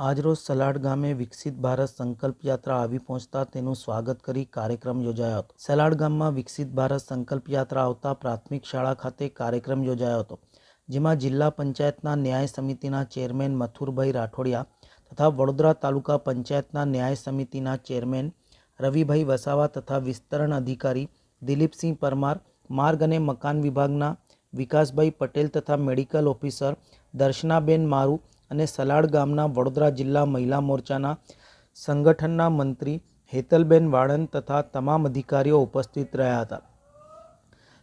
આજરોજ સલાડ ગામે વિકસિત ભારત સંકલ્પ યાત્રા આવી પહોંચતા તેનું સ્વાગત કરી કાર્યક્રમ યોજાયો હતો. સલાડ ગામમાં વિકસિત ભારત સંકલ્પ યાત્રા આવતા પ્રાથમિક શાળા ખાતે કાર્યક્રમ યોજાયો હતો, જેમાં જિલ્લા પંચાયતના ન્યાય સમિતિના ચેરમેન મથુરભાઈ રાઠોડિયા તથા વડોદરા તાલુકા પંચાયતના ન્યાય સમિતિના ચેરમેન રવિભાઈ વસાવા તથા વિસ્તરણ અધિકારી દિલીપસિંહ પરમાર, માર્ગ અને મકાન વિભાગના વિકાસભાઈ પટેલ તથા મેડિકલ ઓફિસર દર્શનાબેન મારુ અને સલાડ ગામના વડોદરા જિલ્લા મહિલા મોરચાના સંગઠનના મંત્રી હેતલબેન વાળંદ તથા તમામ અધિકારીઓ ઉપસ્થિત રહ્યા હતા.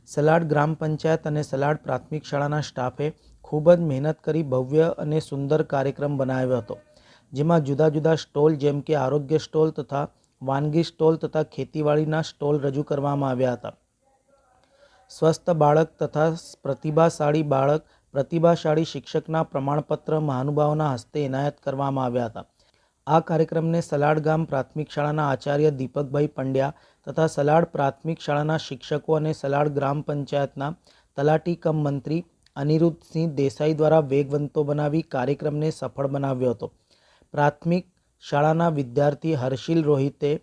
સલાડ ગ્રામ પંચાયત અને સલાડ પ્રાથમિક શાળાના સ્ટાફે ખૂબ જ મહેનત કરી ભવ્ય અને સુંદર કાર્યક્રમ બનાવ્યો હતો, જેમાં જુદા જુદા સ્ટોલ જેમ કે આરોગ્ય સ્ટોલ તથા વાનગી સ્ટોલ તથા ખેતીવાડીના સ્ટોલ રજૂ કરવામાં આવ્યા હતા. સ્વસ્થ બાળક તથા પ્રતિભાશાળી બાળક પ્રતિભાશાળી શિક્ષકના પ્રમાણપત્ર મહાનુભાવોના હસ્તે એનાયત કરવામાં આવ્યા હતા. આ કાર્યક્રમને સલાડ ગામ પ્રાથમિક શાળાના આચાર્ય દીપકભાઈ પંડ્યા તથા સલાડ પ્રાથમિક શાળાના શિક્ષકો અને સલાડ ગ્રામ પંચાયતના તલાટી કમ મંત્રી અનિરુદ્ધસિંહ દેસાઈ દ્વારા વેગવંતો બનાવી કાર્યક્રમને સફળ બનાવ્યો હતો. પ્રાથમિક શાળાના વિદ્યાર્થી હર્ષિલ રોહિતે,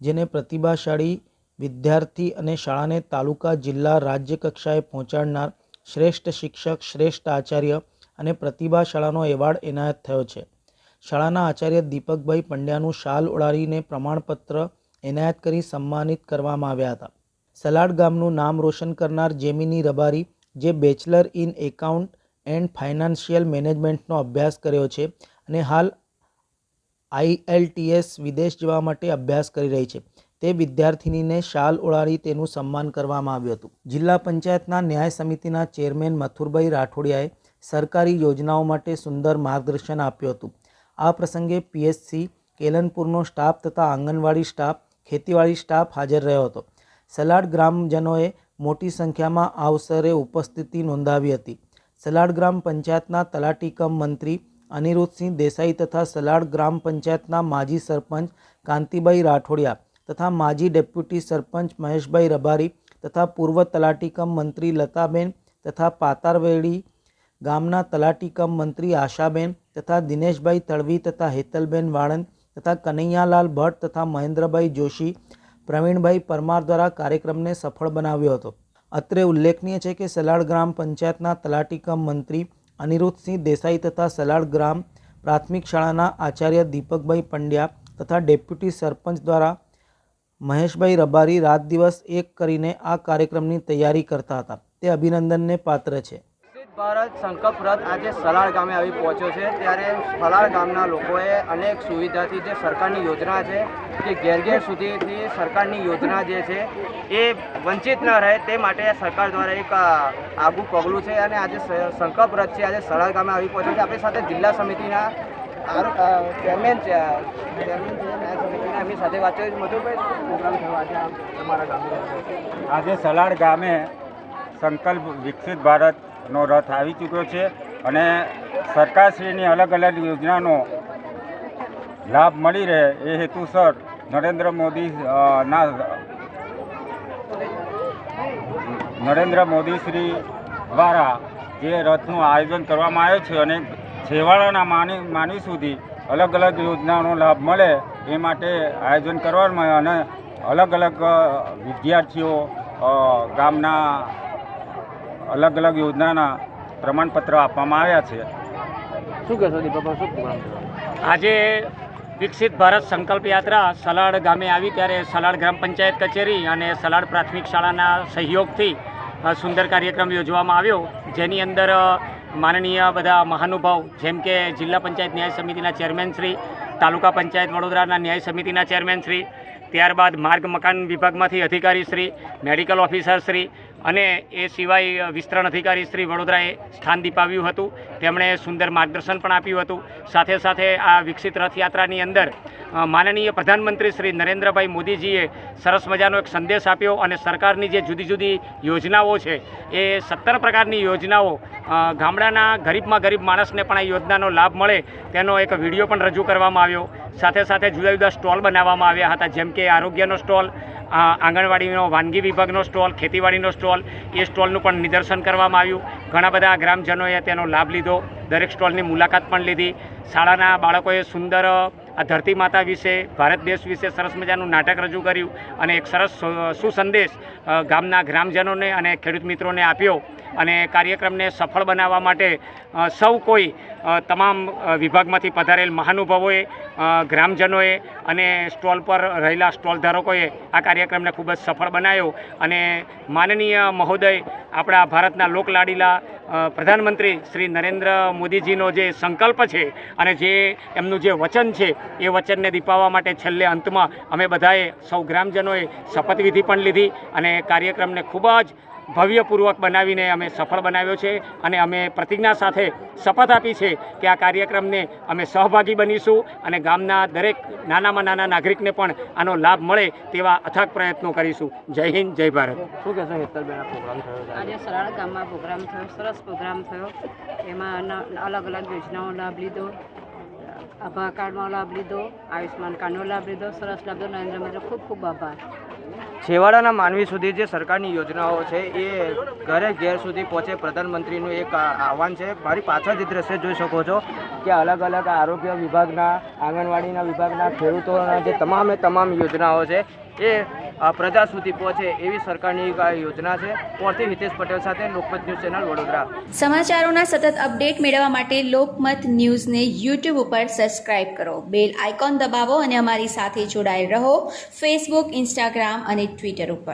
જેને પ્રતિભાશાળી વિદ્યાર્થી અને શાળાને તાલુકા જિલ્લા રાજ્ય કક્ષાએ પહોંચાડનાર શ્રેષ્ઠ શિક્ષક, શ્રેષ્ઠ આચાર્ય અને પ્રતિભા શાળાનો એવોર્ડ એનાયત થયો છે. શાળાના આચાર્ય દીપકભાઈ પંડ્યાનું શાલ ઉડાડીને પ્રમાણપત્ર એનાયત કરી સન્માનિત કરવામાં આવ્યા હતા. સલાડ ગામનું નામ રોશન કરનાર જેમિની રબારી, જે bachelor in account and financial મેનેજમેન્ટનો અભ્યાસ કર્યો છે અને હાલ આઈએલટીએસ વિદેશ જવા માટે અભ્યાસ કરી રહી છે. તે વિદ્યાર્થિનીને શાલ ઓળાડી તેનું સન્માન કરવામાં આવ્યું હતું. જિલ્લા પંચાયતના ન્યાય સમિતિના ચેરમેન મથુરભાઈ રાઠોડિયાએ સરકારી યોજનાઓ માટે સુંદર માર્ગદર્શન આપ્યું હતું. આ પ્રસંગે પીએચસી, કેલનપુરનો સ્ટાફ તથા આંગણવાડી સ્ટાફ, ખેતીવાડી સ્ટાફ હાજર રહ્યો હતો. સલાડ ગ્રામજનોએ મોટી સંખ્યામાં આ અવસરે ઉપસ્થિતિ નોંધાવી હતી. સલાડ ગ્રામ પંચાયતના તલાટી કમ મંત્રી અનિરુદ્ધસિંહ દેસાઈ તથા સલાડ ગ્રામ પંચાયતના માજી સરપંચ કાંતિભાઈ રાઠોડિયા તથા માજી ડેપ્યુટી સરપંચ મહેશભાઈ રબારી તથા પૂર્વ તલાટીકમ મંત્રી લતાબેન તથા પાતારવેડી ગામના તલાટી કમ મંત્રી આશાબેન તથા દિનેશભાઈ તળવી તથા હેતલબેન વાળંદ તથા કનૈયાલાલ ભટ્ટ તથા મહેન્દ્રભાઈ જોશી, પ્રવીણભાઈ પરમાર દ્વારા કાર્યક્રમને સફળ બનાવ્યો હતો. અત્રે ઉલ્લેખનીય છે કે સલાડ ગ્રામ પંચાયતના તલાટીકમ મંત્રી અનિરુદ્ધસિંહ દેસાઈ તથા સલાડ ગ્રામ પ્રાથમિક શાળાના આચાર્ય દીપકભાઈ પંડ્યા તથા ડેપ્યુટી સરપંચ દ્વારા મહેશભાઈ રબારી રાત દિવસ એક કરીને આ કાર્યક્રમની તૈયારી કરતા હતા. તે અભિનંદનને પાત્ર છે. ભારત સંકલ્પ રથ આજે સલાડ ગામે આવી પહોંચ્યો છે. ત્યારે સલાડ ગામના લોકોએ અનેક સુવિધાથી જે સરકારની યોજના છે કે ઘેર ઘેર સુધીથી સરકારની યોજના જે છે એ વંચિત ન રહે તે માટે સરકાર દ્વારા એક આગવું પગલું છે અને આજે સંકલ્પ રથ છે. આજે સલાડ ગામે આવી પહોંચ્યો છે. આપણી સાથે જિલ્લા સમિતિના ચેરમેન ચેરમેન છે એમની સાથે વાત કરી મધુભાઈ, પ્રોગ્રામ થયો આજે સલાડ ગામે સંકલ્પ વિકસિત ભારતનો રથ આવી ચૂક્યો છે અને સરકારશ્રીની અલગ અલગ યોજનાનો લાભ મળી રહે એ હેતુસર નરેન્દ્ર મોદી ના, નરેન્દ્ર મોદી શ્રી દ્વારા જે રથનું આયોજન કરવામાં આવ્યું છે અને છેવાડાના માની માનવી સુધી અલગ અલગ યોજનાનો લાભ મળે એ માટે આયોજન કરવામાં અને અલગ અલગ વિદ્યાર્થીઓ ગામના અલગ અલગ યોજનાના પ્રમાણપત્ર આપવામાં આવ્યા છે. શું કહેશો દીપકભાઈ શું પ્રોગ્રામ આજે વિકસિત ભારત સંકલ્પ યાત્રા સલાડ ગામે આવી ત્યારે સલાડ ગ્રામ પંચાયત કચેરી અને સલાડ પ્રાથમિક શાળાના સહયોગથી સુંદર કાર્યક્રમ યોજવામાં આવ્યો. જેની અંદર માનનીય બધા મહાનુભાવ જેમ કે જિલ્લા પંચાયત ન્યાય સમિતિના ચેરમેન શ્રી તાલુકા પંચાયત વડોદરાના ન્યાય સમિતિના ચેરમેન શ્રી, ત્યારબાદ માર્ગ મકાન વિભાગમાંથી અધિકારી શ્રી, મેડિકલ ઓફિસર શ્રી અને એ સિવાય વિસ્તરણ અધિકારી શ્રી વડોદરાએ સ્થાન દીપાવ્યું હતું. તેમણે સુંદર માર્ગદર્શન પણ આપ્યું હતું. સાથે સાથે આ વિકસિત રથયાત્રાની અંદર માનનીય પ્રધાનમંત્રી શ્રી નરેન્દ્રભાઈ મોદીજીએ સરસ મજાનો એક સંદેશ આપ્યો અને સરકારની જે જુદી જુદી યોજનાઓ છે, એ સત્તર પ્રકારની યોજનાઓ ગામડાના ગરીબમાં ગરીબ માણસને પણ આ યોજનાનો લાભ મળે તેનો એક વીડિયો પણ રજૂ કરવામાં આવ્યો. સાથે સાથે જુદા જુદા સ્ટોલ બનાવવામાં આવ્યા હતા, જેમ કે આરોગ્યનો સ્ટોલ આંગણવાડીનો વાનગી વિભાગનો સ્ટોલ, ખેતીવાડીનો સ્ટોલ, એ સ્ટોલનું પણ નિદર્શન કરવામાં આવ્યું. ઘણા બધા ગ્રામજનોએ તેનો લાભ લીધો. દરેક સ્ટોલની મુલાકાત પણ લીધી. શાળાના બાળકોએ સુંદર આ ધરતી માતા વિશે, ભારત દેશ વિશે સરસ મજાનું નાટક રજૂ કર્યું અને એક સરસ સુસંદેશ ગામના ગ્રામજનોને અને ખેડૂત મિત્રોને આપ્યો અને કાર્યક્રમને સફળ બનાવવા માટે સૌ કોઈ તમામ વિભાગમાંથી પધારેલ મહાનુભાવોએ ગ્રામજનોએ અને સ્ટોલ પર રહેલા સ્ટોલ ધારકોએ આ કાર્યક્રમને ખૂબ જ સફળ બનાવ્યો અને માનનીય મહોદય, આપણા ભારતના લોકલાડીલા પ્રધાનમંત્રી શ્રી નરેન્દ્ર મોદીજીનો જે સંકલ્પ છે અને જે એમનું જે વચન છે એ વચનને દીપાવવા માટે છેલ્લે અંતમાં અમે બધાએ સૌ ગ્રામજનોએ શપથવિધિ પણ લીધી અને કાર્યક્રમને ખૂબ જ ભવ્યપૂર્વક બનાવીને અમે સફળ બનાવ્યો છે અને અમે પ્રતિજ્ઞા સાથે શપથ આપી છે કે આ કાર્યક્રમને અમે સહભાગી બનીશું અને ગામના દરેક નાનામાં નાના નાગરિકને પણ આનો લાભ મળે તેવા અથાગ પ્રયત્નો કરીશું. જય હિન્દ જય ભારત. શું કહેશો હેતલબેન પ્રોગ્રામ થયો આજે? આજે સરાળ ગામમાં પ્રોગ્રામ થયો સરસ પ્રોગ્રામ થયો. એમાં અલગ અલગ યોજનાઓ લાભ લીધો. આભા કાર્ડનો લાભ લીધો, આયુષ્યમાન કાર્ડનો લાભ લીધો, સરસ લાભ લીધો નરેન્દ્ર મોદી ખૂબ ખૂબ આભાર. છેવાડાના માનવી સુધી જે સરકારની યોજનાઓ છે, એ ઘરે ઘેર સુધી પહોંચે પ્રધાનમંત્રીનું એક આહવાન છે. મારી પાછળ જે દ્રશ્ય જોઈ શકો છો કે અલગ અલગ આરોગ્ય વિભાગના, આંગણવાડીના વિભાગના ખેડૂતોના જે તમામે તમામ યોજનાઓ છે, એ પ્રજા સુધી પહોંચે એવી સરકારની યોજના છે. ત્યાંથી હિતેશ પટેલ સાથે લોકમત ન્યૂઝ ચેનલ વડોદરા. સમાચારોના સતત અપડેટ મેળવવા માટે લોકમત ન્યૂઝને યુટ્યુબ ઉપર સબસ્ક્રાઇબ કરો. બેલ આઇકોન દબાવો અને અમારી સાથે જોડાયેલ રહો. ફેસબુક ઇન્સ્ટાગ્રામ અને ટ્વિટર ઉપર.